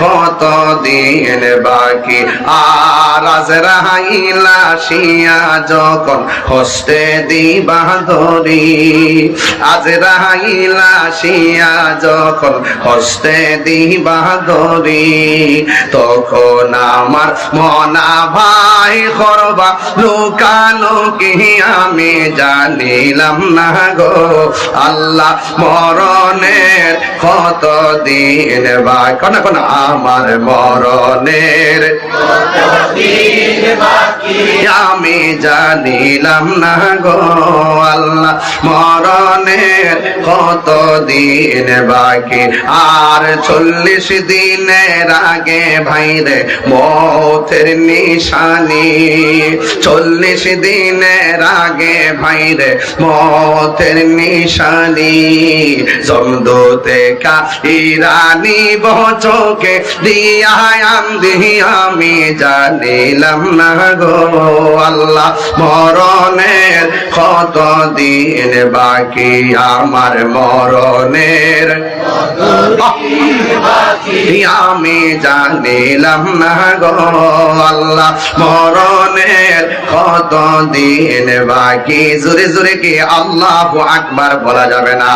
কত দিন বাকি। আর আজ রাহাইলা শিয়া যখন হস্তে দিবা ধরি, আজ রাহাইলা শিয়া যখন হস্তে দিবা ধরি, তখন আমার মনা ভাই করবা লুকালুকি আমি জানিলাম না গো। আল্লাহ মরণের কত দিন বা কোন কোন আমার মরণের আমি জানিলাম না গো আল্লাহ মরণের কত দিন বাকি? আর চল্লিশ দিনের আগে ভাইরে মতের নিশানি। চল্লিশ দিনের আগে ভাইরে মতের নিশানি। জমদুতে কা ইরানি বচকে দিয়া আন্দি, আমি জানিলাম না গো আল্লাহ, মরণের কত দিন বাকি? আমার মরণের। আমি জানিলাম না গো আল্লাহ, মরণের কত দিন বাকি। জোরে জোরে কি আল্লাহ আকবার বলা যাবে না।